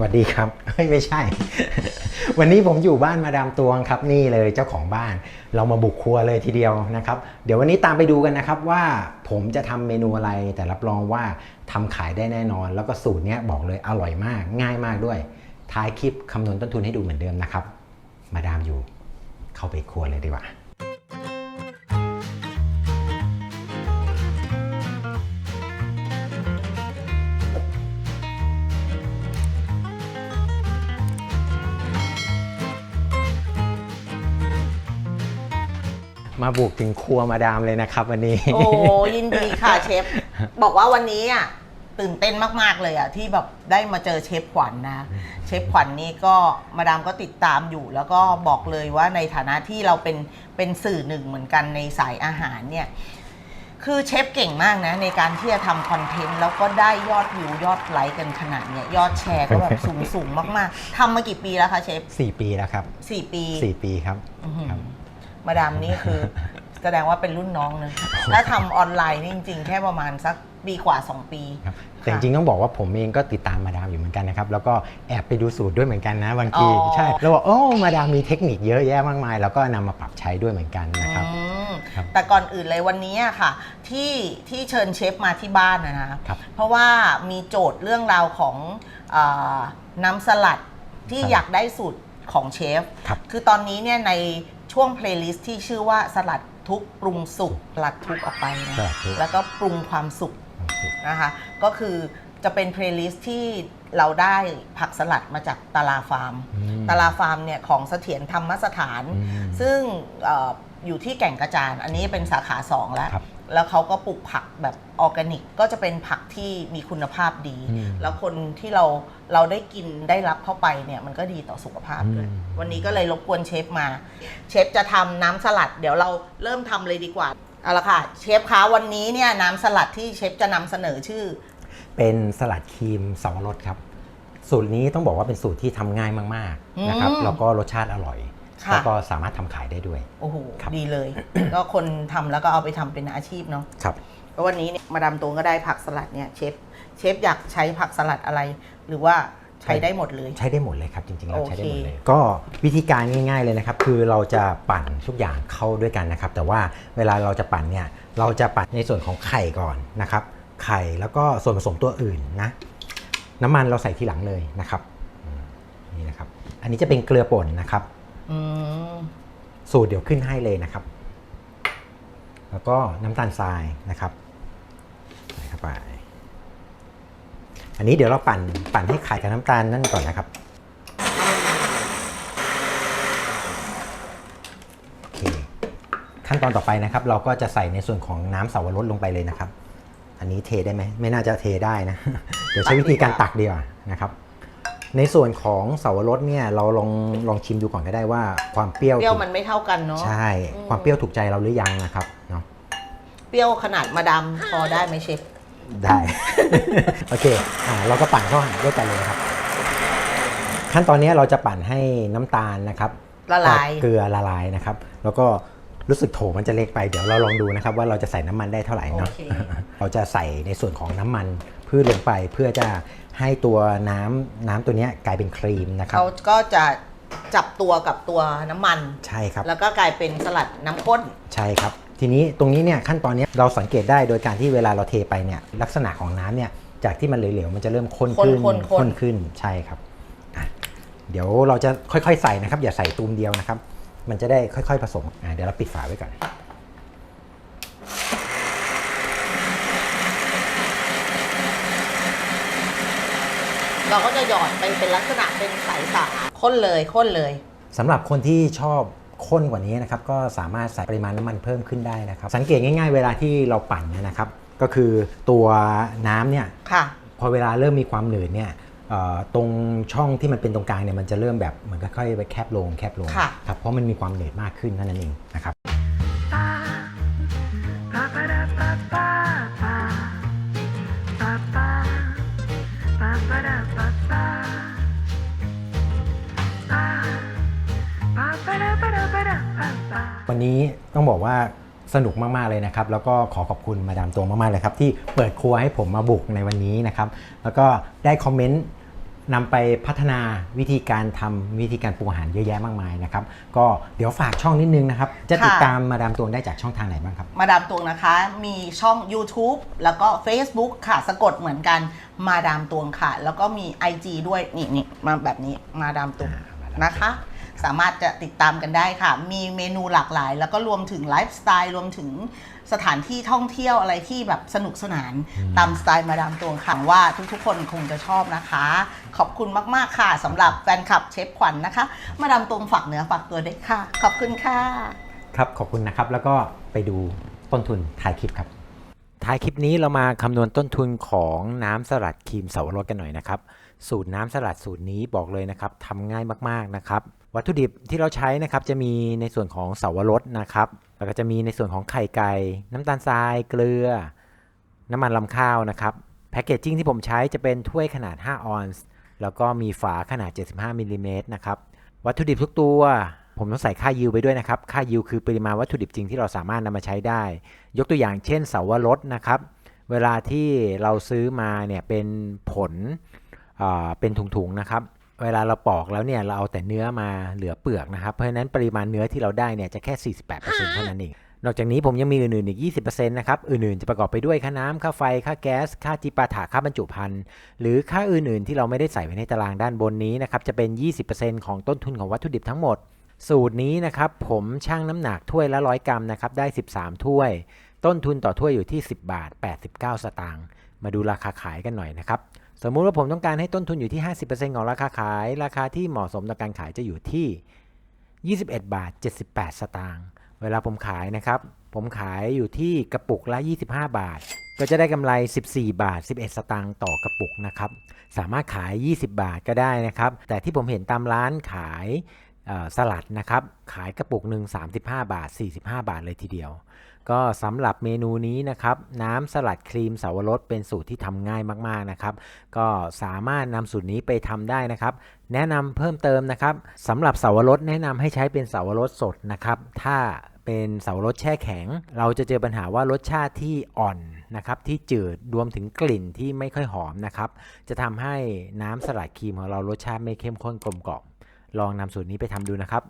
สวัสดีครับไม่ใช่ วันนี้ผมอยู่บ้านมาดามตวงครับนี่เลยเจ้าของบ้าน เรามาบุกครัวเลยทีเดียวนะครับ เดี๋ยววันนี้ตามไปดูกันนะครับว่าผมจะทำเมนูอะไรแต่รับรองว่าทำขายได้แน่นอน แล้วก็สูตรนี้บอกเลยอร่อยมาก ง่ายมากด้วย ท้ายคลิปคำนวณต้นทุนให้ดูเหมือนเดิมนะครับ มาดามอยู่ เข้าไปครัวเลยดีกว่า มาบุกถึงครัวมาดามเลยนะครับ วันนี้ โอ้ยินดีค่ะเชฟ บอกว่าวันนี้อะตื่นเต้นมาก ๆ เลยอะที่แบบได้มาเจอเชฟขวัญนะเชฟขวัญนี่ก็มาดามก็ติดตามอยู่ แล้วก็บอกเลยว่าในฐานะที่เราเป็นเป็นสื่อหนึ่งเหมือนกันในสายอาหารเนี่ย คือเชฟเก่งมากนะ ในการที่จะทำคอนเทนต์แล้วก็ได้ยอดวิวยอดไลค์กันขนาดเนี้ยยอดแชร์ก็แบบสูงสูงมาก ๆทำมากี่ปีแล้วคะเชฟ4ปีแล้วครับสี่ปี4ปีครับอื้อหือครับ มาดามนี่คือ แสดงว่าเป็นรุ่นน้องนะถ้าทำออนไลน์นี่จริง ๆ แค่ประมาณสักปีกว่า 2 ปี ครับแต่จริงๆต้องบอกว่าผมเองก็ติดตามมาดามอยู่เหมือนกันนะครับ แล้วก็แอบไปดูสูตรด้วยเหมือนกันนะบางที อ๋อ ใช่ แล้วบอกโอ้มาดามมีเทคนิคเยอะแยะมากมาย แล้วก็นำมาปรับใช้ด้วยเหมือนกันนะครับ อืมครับแต่ก่อนอื่นเลยวันนี้อะค่ะ ที่ที่เชิญเชฟมาที่บ้านนะนะครับ เพราะว่ามีโจทย์เรื่องราวของเออน้ำสลัดที่ครับอยากได้สูตรของเชฟ ครับ คือตอนนี้เนี่ยใน ช่วงเพลย์ลิสต์ที่ชื่อว่าสลัดทุกปรุงสุกสลัดทุกออกไปนะสลัดทุกแล้วก็ปรุงความสุขนะคะ ก็คือจะเป็นเพลย์ลิสต์ที่เราได้ผักสลัดมาจากตาลาฟาร์ม อืม ตาลาฟาร์มเนี่ยของเสถียรธรรมสถาน อืมซึ่งเอออยู่ที่แก่งกระจาน อันนี้เป็นสาขา 2 แล้ว ครับ แล้วเขาก็ปลูกผักแบบออร์แกนิก ก็จะเป็นผักที่มีคุณภาพดี อืมแล้วคนที่เราเราได้กินได้รับเข้าไปเนี่ยมันก็ดีต่อสุขภาพด้วย อืม วันนี้ก็เลยรบกวนเชฟมา เชฟจะทำน้ำสลัด เดี๋ยวเราเริ่มทำเลยดีกว่าเอาละค่ะเชฟคะวันนี้เนี่ยน้ำสลัดที่เชฟจะนำเสนอชื่อ เป็นสลัดครีมสวรสครับ สูตรนี้ต้องบอกว่าเป็นสูตรที่ทำง่ายมาก ๆ นะครับ อืม แล้วก็รสชาติอร่อย ค่ะ แล้วก็สามารถทำขายได้ด้วย โอ้โห ครับ ดีเลย ก็คนทำแล้วก็เอาไปทำเป็นอาชีพเนาะครับ แล้ววันนี้เนี่ยมาดามตวงก็ได้ผักสลัดเนี่ยเชฟ เชฟอยากใช้ผักสลัดอะไร หรือว่าใช้ได้หมดเลย ใช้ได้หมดเลยครับจริงๆแล้วโอเค ใช้ได้หมดเลย ก็วิธีการง่าย ๆเลยนะครับ คือเราจะปั่นทุกอย่างเข้าด้วยกันนะครับ แต่ว่าเวลาเราจะปั่นเนี่ยเราจะปั่นในส่วนของไข่ก่อนนะครับ ไข่แล้วก็ส่วนผสมตัวอื่นนะ น้ำมันเราใส่ทีหลังเลยนะครับอืมนี่นะครับ อันนี้จะเป็นเกลือป่นนะครับ อืมสูตรเดี๋ยวขึ้นให้เลยนะครับ แล้วก็น้ำตาลทรายนะครับใส่เข้าไป อันนี้เดี๋ยวเราปั่นปั่นให้ไข่กับน้ำตาลนั่นก่อนนะครับโอเคขั้นตอนต่อไปนะครับ เราก็จะใส่ในส่วนของน้ำสาวรสลงไปเลยนะครับ อันนี้เทได้ไหมไม่น่าจะเทได้นะ เดี๋ยวใช้วิธีการตักดีกว่านะครับ ในส่วนของสาวรสเนี่ยเราลองลองชิมดูก่อนก็ได้ว่าความเปรี้ยวเปรี้ยวถูกมันไม่เท่ากันเนาะใช่อืมความเปรี้ยวถูกใจเราหรือยังนะครับเนาะเปรี้ยวขนาดมาดามพอได้ไหมเชฟได้ โอเคอ่าเราก็ปั่นเข้าหาด้วยกันเลยครับ ขั้นตอนนี้เราจะปั่นให้น้ำตาลนะครับละลายกับเกลือละลายนะครับ แล้วก็รู้สึกโถมันจะเล็กไปเดี๋ยวเราลองดูนะครับ ว่าเราจะใส่น้ำมันได้เท่าไหร่เนาะโอเคเราจะใส่ในส่วนของน้ำมัน พืชลงไปเพื่อจะให้ตัวน้ำน้ำตัวเนี้ยกลายเป็นครีมนะครับ เขาก็จะจับตัวกับตัวน้ำมัน ใช่ครับ แล้วก็กลายเป็นสลัดน้ำข้น ใช่ครับ ทีนี้ตรงนี้เนี่ยขั้นตอนเนี้ยเราสังเกตได้โดยการที่เวลาเราเทไปเนี่ยลักษณะของน้ำเนี่ยจากที่มันเหลวๆมันจะเริ่มข้นขึ้นข้นๆข้นขึ้นใช่ครับอะเดี๋ยวเราจะค่อยๆใส่นะครับ อย่าใส่ตูมเดียวนะครับ มันจะได้ค่อย ๆ ผสมอะเดี๋ยวเราปิดฝาไว้ก่อน เราก็จะหยอดไปเป็นลักษณะเป็นสายสาข้นเลยข้นเลยสำหรับคนที่ชอบข้นกว่านี้นะครับก็สามารถใส่ปริมาณน้ำมันเพิ่มขึ้นได้นะครับ สังเกตง่ายๆ เวลาที่เราปั่นเนี่ยนะครับ ก็คือตัวน้ำเนี่ยค่ะ พอเวลาเริ่มมีความหนืดเนี่ยเอ่อตรงช่องที่มันเป็นตรงกลางเนี่ยมันจะเริ่มแบบเหมือนค่อยๆไปแคบลงแคบลงค่ะครับเพราะมันมีความหนืดมากขึ้นเท่านั้นเองนะครับ วันนี้ต้องบอกว่าสนุกมาก ๆ เลยนะครับ แล้วก็ขอขอบคุณมาดามตวงมาก ๆ เลยครับ ที่เปิดครัวให้ผมมาบุกในวันนี้นะครับ แล้วก็ได้คอมเมนต์นำไปพัฒนาวิธีการทำวิธีการปรุงอาหารเยอะแยะมากมายนะครับ ก็เดี๋ยวฝากช่องนิดนึงนะครับ จะติดค่ะตามมาดามตวงได้จากช่องทางไหนบ้างครับ มาดามตวงนะคะ มีช่อง YouTube แล้วก็ Facebook ค่ะ สะกดเหมือนกันมาดามตวงค่ะ แล้วก็มี IG ด้วยนี่นี่มาแบบนี้มาดามตวงอ่ามาดามตวงนะคะ สามารถจะติดตามกันได้ค่ะ มีเมนูหลากหลาย แล้วก็รวมถึงไลฟ์สไตล์รวมถึงสถานที่ท่องเที่ยวอะไรที่แบบสนุกสนานตามสไตล์มาดามตวงค่ะว่าทุกๆ คนคงจะชอบนะคะ ขอบคุณมากๆค่ะสำหรับแฟนคลับเชฟขวัญนะคะ มาดามตวงฝากเนื้อฝากตัวด้วยค่ะ ขอบคุณค่ะ ครับขอบคุณนะครับ แล้วก็ไปดูต้นทุนท้ายคลิปครับท้ายคลิปนี้เรามาคำนวณต้นทุนของน้ำสลัดครีมเสาวรสกันหน่อยนะครับ สูตรน้ำสลัดสูตรนี้บอกเลยนะครับทำง่ายมากๆนะครับ วัตถุดิบที่เราใช้นะครับจะมีในส่วนของเสาวรสนะครับแล้วก็จะมีในส่วนของไข่ไก่น้ำตาลทราย เกลือ น้ำมันลำข้าวนะครับแพคเกจจิ้งที่ผมใช้จะเป็นถ้วยขนาด 5 ออนซ์แล้วก็มีฝาขนาด 75มิลลิเมตรนะครับวัตถุดิบทุกตัวผมต้องใส่ค่ายิวไปด้วยนะครับ ค่ายิวคือปริมาณวัตถุดิบจริงที่เราสามารถนำมาใช้ได้ ยกตัวอย่างเช่นเสาวรสนะครับ เวลาที่เราซื้อมาเนี่ยเป็นผลเป็นถุงๆนะครับ เวลาเราปอกแล้วเนี่ยเราเอาแต่เนื้อมาเหลือเปลือกนะครับ เพราะฉะนั้นปริมาณเนื้อที่เราได้เนี่ยจะแค่ 48%เท่านั้นเอง นอกจากนี้ผมยังมีอื่นๆอีก 20%นะครับ อื่นๆจะประกอบไปด้วยค่าน้ำค่าไฟ ค่าแก๊ส ค่าจิปาถะค่าบรรจุภัณฑ์ หรือค่าอื่นๆที่เราไม่ได้ใส่ไว้ในตารางด้านบนนี้นะครับ จะเป็น 20%ของต้นทุนของวัตถุดิบทั้งหมด สูตรนี้นะครับผมชั่งน้ำหนักถ้วยละ 100 กรัมนะครับ ได้ 13 ถ้วย ต้นทุนต่อถ้วยอยู่ที่ 10 บาท 89 สตางค์ มาดูราคาขายกันหน่อยนะครับ สมมุติว่าผมต้องการให้ต้นทุนอยู่ที่ 50%ของราคาขาย ราคาที่เหมาะสมต่อการขายจะอยู่ที่ 21 บาท 78 สตางค์ เวลาผมขายนะครับ ผมขายอยู่ที่กระปุกละ 25 บาท ก็จะได้กำไร 14 บาท 11 สตางค์ต่อกระปุกนะครับ สามารถขาย 20 บาทก็ได้นะครับ แต่ที่ผมเห็นตามร้านขาย สลัดนะครับ ขายกระปุกหนึ่ง35 บาท 45 บาทเลยทีเดียว ก็สำหรับเมนูนี้นะครับ น้ำสลัดครีมสาวรสเป็นสูตรที่ทำง่ายมากๆนะครับ ก็สามารถนำสูตรนี้ไปทำได้นะครับ แนะนำเพิ่มเติมนะครับสำหรับสาวรสแนะนำให้ใช้เป็นสาวรสสดนะครับ ถ้าเป็นเสาวรสแช่แข็ง เราจะเจอปัญหาว่ารสชาติที่อ่อนนะครับที่จืดรวมถึงกลิ่นที่ไม่ค่อยหอมนะครับ จะทำให้น้ำสลัดครีมของเรารสชาติไม่เข้มข้นกลมกล่อม ลองนำสูตรนี้ไปทำดูนะครับ